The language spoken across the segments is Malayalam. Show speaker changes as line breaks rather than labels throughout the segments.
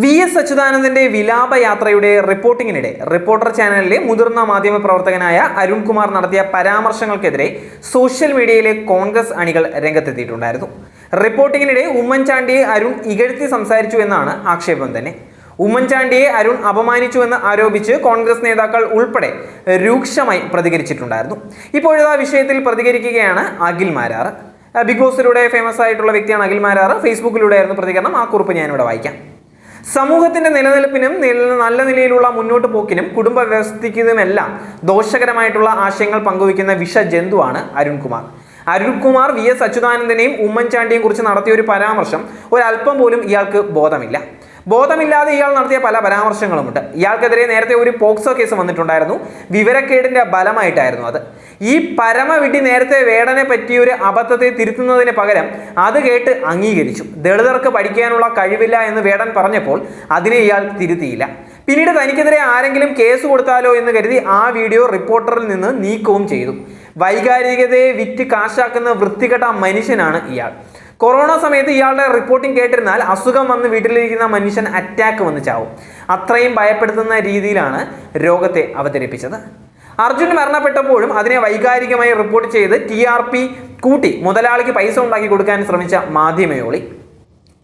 വി എസ് അച്യുതാനന്ദന്റെ വിലാപയാത്രയുടെ റിപ്പോർട്ടിങ്ങിനിടെ റിപ്പോർട്ടർ ചാനലിലെ മുതിർന്ന മാധ്യമ പ്രവർത്തകനായ അരുൺകുമാർ നടത്തിയ പരാമർശങ്ങൾക്കെതിരെ സോഷ്യൽ മീഡിയയിലെ കോൺഗ്രസ് അണികൾ രംഗത്തെത്തിയിട്ടുണ്ടായിരുന്നു. റിപ്പോർട്ടിങ്ങിനിടെ ഉമ്മൻചാണ്ടിയെ അരുൺ ഇകഴ്ത്തി സംസാരിച്ചു എന്നാണ് ആക്ഷേപം തന്നെ. ഉമ്മൻചാണ്ടിയെ അരുൺ അപമാനിച്ചു എന്ന് ആരോപിച്ച് കോൺഗ്രസ് നേതാക്കൾ ഉൾപ്പെടെ രൂക്ഷമായി പ്രതികരിച്ചിട്ടുണ്ടായിരുന്നു. ഇപ്പോഴത്തെ വിഷയത്തിൽ പ്രതികരിക്കുകയാണ് അഖിൽ മാരാർ. ബിഗ് ബോസിലൂടെ ഫേമസ് ആയിട്ടുള്ള വ്യക്തിയാണ് അഖിൽ മാരാർ. ഫേസ്ബുക്കിലൂടെയായിരുന്നു പ്രതികരണം. ആ കുറിപ്പ് ഞാനിവിടെ വായിക്കാം. സമൂഹത്തിന്റെ നിലനിൽപ്പിനും നില- നല്ല നിലയിലുള്ള മുന്നോട്ട് പോക്കിനും കുടുംബ വ്യവസ്ഥയ്ക്കുമെല്ലാം ദോഷകരമായിട്ടുള്ള ആശയങ്ങൾ പങ്കുവയ്ക്കുന്ന വിഷജന്തുവാണ് അരുൺകുമാർ. അരുൺകുമാർ വി എസ് അച്യുതാനന്ദനെയും ഉമ്മൻചാണ്ടിയെയും കുറിച്ച് നടത്തിയ ഒരു പരാമർശം ഒരല്പം പോലും ഇയാൾക്ക് ബോധമില്ല. ബോധമില്ലാതെ ഇയാൾ നടത്തിയ പല പരാമർശങ്ങളുമുണ്ട്. ഇയാൾക്കെതിരെ നേരത്തെ ഒരു പോക്സോ കേസ് വന്നിട്ടുണ്ടായിരുന്നു. വിവരക്കേടിന്റെ ബലമായിട്ടായിരുന്നു അത്. ഈ പരമവിഡി നേരത്തെ വേടനെ പറ്റിയ ഒരു അബദ്ധത്തെ തിരുത്തുന്നതിന് പകരം അത് കേട്ട് അംഗീകരിച്ചു. ദളിതർക്ക് പഠിക്കാനുള്ള കഴിവില്ല എന്ന് വേടൻ പറഞ്ഞപ്പോൾ അതിനെ ഇയാൾ തിരുത്തിയില്ല. പിന്നീട് തനിക്കെതിരെ ആരെങ്കിലും കേസ് കൊടുത്താലോ എന്ന് കരുതി ആ വീഡിയോ റിപ്പോർട്ടറിൽ നിന്ന് നീക്കവും ചെയ്തു. വൈകാരികതയെ വിറ്റ് കാശാക്കുന്ന വൃത്തികെട്ട മനുഷ്യനാണ് ഇയാൾ. കൊറോണ സമയത്ത് ഇയാളുടെ റിപ്പോർട്ടിംഗ് കേട്ടിരുന്നാൽ അസുഖം വന്ന് വീട്ടിലിരിക്കുന്ന മനുഷ്യൻ അറ്റാക്ക് വന്ന് ചാവും. അത്രയും ഭയപ്പെടുത്തുന്ന രീതിയിലാണ് രോഗത്തെ അവതരിപ്പിച്ചത്. അർജുൻ മരണപ്പെട്ടപ്പോഴും അതിനെ വൈകാരികമായി റിപ്പോർട്ട് ചെയ്ത് ടി ആർ പി കൂട്ടി മുതലാളിക്ക് പൈസ ഉണ്ടാക്കി കൊടുക്കാൻ ശ്രമിച്ച മാധ്യമയോളി.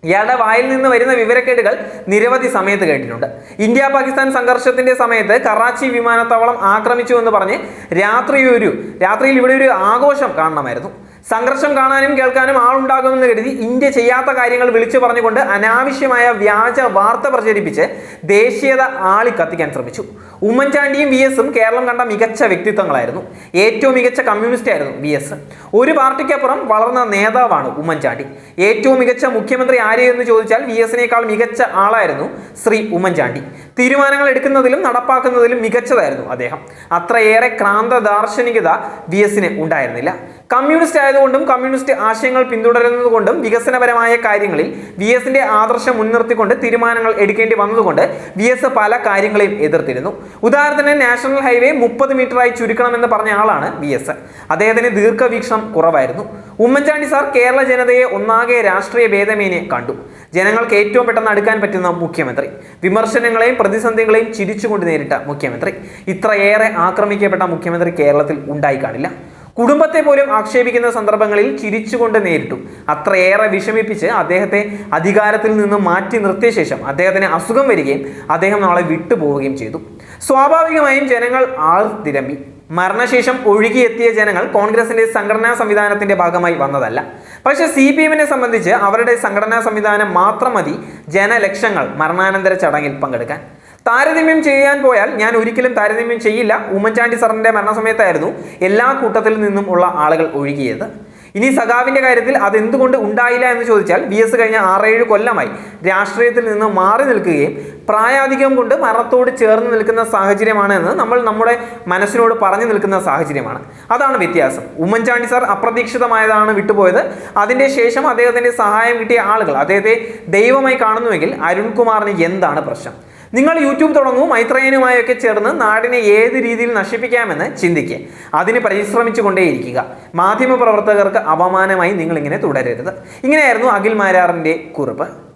ഇയാളുടെ വായിൽ നിന്ന് വരുന്ന വിവരക്കേടുകൾ നിരവധി സമയത്ത് കേട്ടിട്ടുണ്ട്. ഇന്ത്യ പാകിസ്ഥാൻ സംഘർഷത്തിന്റെ സമയത്ത് കറാച്ചി വിമാനത്താവളം ആക്രമിച്ചു എന്ന് പറഞ്ഞ് രാത്രി ഒരു രാത്രിയിൽ ഇവിടെ ഒരു ആഘോഷം കാണണമായിരുന്നു. സംഘർഷം കാണാനും കേൾക്കാനും ആളുണ്ടാകുമെന്ന് കരുതി ഇന്ത്യ ചെയ്യാത്ത കാര്യങ്ങൾ വിളിച്ചു പറഞ്ഞുകൊണ്ട് അനാവശ്യമായ വ്യാജ വാർത്ത പ്രചരിപ്പിച്ച് ദേശീയത ആളി കത്തിക്കാൻ ശ്രമിച്ചു. ഉമ്മൻചാണ്ടിയും വി എസും കേരളം കണ്ട മികച്ച വ്യക്തിത്വങ്ങളായിരുന്നു. ഏറ്റവും മികച്ച കമ്മ്യൂണിസ്റ്റ് ആയിരുന്നു വി എസ്. ഒരു പാർട്ടിക്കപ്പുറം വളർന്ന നേതാവാണ് ഉമ്മൻചാണ്ടി. ഏറ്റവും മികച്ച മുഖ്യമന്ത്രി ആര് എന്ന് ചോദിച്ചാൽ വി എസിനേക്കാൾ മികച്ച ആളായിരുന്നു ശ്രീ ഉമ്മൻചാണ്ടി. തീരുമാനങ്ങൾ എടുക്കുന്നതിലും നടപ്പാക്കുന്നതിലും മികച്ചതായിരുന്നു അദ്ദേഹം. അത്രയേറെ ക്രാന്ത ദാർശനികത വി എസിന് ഉണ്ടായിരുന്നില്ല. കമ്മ്യൂണിസ്റ്റ് ആയതുകൊണ്ടും കമ്മ്യൂണിസ്റ്റ് ആശയങ്ങൾ പിന്തുടരുന്നതുകൊണ്ടും വികസനപരമായ കാര്യങ്ങളിൽ വി എസിന്റെ ആദർശം മുൻനിർത്തിക്കൊണ്ട് തീരുമാനങ്ങൾ എടുക്കേണ്ടി വന്നതുകൊണ്ട് വി എസ് പല കാര്യങ്ങളെയും എതിർത്തിരുന്നു. ഉദാഹരണത്തിന് നാഷണൽ ഹൈവേ മുപ്പത് മീറ്ററായി ചുരുക്കണമെന്ന് പറഞ്ഞ ആളാണ് വി എസ് അദ്ദേഹത്തിന് ദീർഘവീക്ഷണം കുറവായിരുന്നു. ഉമ്മൻചാണ്ടി സാർ കേരള ജനതയെ ഒന്നാകെ രാഷ്ട്രീയ ഭേദമേനെ കണ്ടു. ജനങ്ങൾക്ക് ഏറ്റവും പെട്ടെന്ന് അടുക്കാൻ പറ്റുന്ന മുഖ്യമന്ത്രി. വിമർശനങ്ങളെയും പ്രതിസന്ധികളെയും ചിരിച്ചുകൊണ്ട് നേരിട്ട മുഖ്യമന്ത്രി. ഇത്രയേറെ ആക്രമിക്കപ്പെട്ട മുഖ്യമന്ത്രി കേരളത്തിൽ ഉണ്ടായി കാണില്ല. കുടുംബത്തെ പോലും ആക്ഷേപിക്കുന്ന സന്ദർഭങ്ങളിൽ ചിരിച്ചുകൊണ്ട് നേരിട്ടു. അത്രയേറെ വിഷമിപ്പിച്ച് അദ്ദേഹത്തെ അധികാരത്തിൽ നിന്ന് മാറ്റി നിർത്തിയ ശേഷം അദ്ദേഹത്തിന് അസുഖം വരികയും അദ്ദേഹം നാളെ വിട്ടുപോവുകയും ചെയ്തു. സ്വാഭാവികമായും ജനങ്ങൾ ആൾ തിരമ്പി. മരണശേഷം ഒഴുകിയെത്തിയ ജനങ്ങൾ കോൺഗ്രസിന്റെ സംഘടനാ സംവിധാനത്തിന്റെ ഭാഗമായി വന്നതല്ല. പക്ഷെ സി പി എമ്മിനെ സംബന്ധിച്ച് അവരുടെ സംഘടനാ സംവിധാനം മാത്രം മതി ജനലക്ഷങ്ങൾ മരണാനന്തര ചടങ്ങിൽ പങ്കെടുക്കാൻ. താരതമ്യം ചെയ്യാൻ പോയാൽ ഞാൻ ഒരിക്കലും താരതമ്യം ചെയ്യില്ല. ഉമ്മൻചാണ്ടി സാറിന്റെ മരണസമയത്തായിരുന്നു എല്ലാ കൂട്ടത്തിൽ നിന്നും ഉള്ള ആളുകൾ ഒഴുകിയത്. ഇനി സഖാവിന്റെ കാര്യത്തിൽ അതെന്തുകൊണ്ട് ഉണ്ടായില്ല എന്ന് ചോദിച്ചാൽ വി എസ് കഴിഞ്ഞ ആറേഴ് കൊല്ലമായി രാഷ്ട്രീയത്തിൽ നിന്ന് മാറി നിൽക്കുകയും പ്രായാധികം കൊണ്ട് മരണത്തോട് ചേർന്ന് നിൽക്കുന്ന സാഹചര്യമാണ് എന്ന് നമ്മൾ നമ്മുടെ മനസ്സിനോട് പറഞ്ഞു നിൽക്കുന്ന സാഹചര്യമാണ്. അതാണ് വ്യത്യാസം. ഉമ്മൻചാണ്ടി സാർ അപ്രതീക്ഷിതമായതാണ് വിട്ടുപോയത്. അതിന്റെ ശേഷം അദ്ദേഹത്തിന്റെ സഹായം കിട്ടിയ ആളുകൾ അദ്ദേഹത്തെ ദൈവമായി കാണുന്നുവെങ്കിൽ അരുൺകുമാറിന് എന്താണ് പ്രശ്നം? നിങ്ങൾ യൂട്യൂബ് തുടങ്ങൂ മൈത്രേയനുമായൊക്കെ ചേർന്ന് നാടിനെ ഏത് രീതിയിൽ നശിപ്പിക്കാമെന്ന് ചിന്തിക്കുക. അതിന് പരിശ്രമിച്ചുകൊണ്ടേയിരിക്കുക. മാധ്യമപ്രവർത്തകർക്ക് അപമാനമായി നിങ്ങളിങ്ങനെ തുടരരുത്. ഇങ്ങനെയായിരുന്നു അഖിൽ മാരാറിന്റെ കുറിപ്പ്.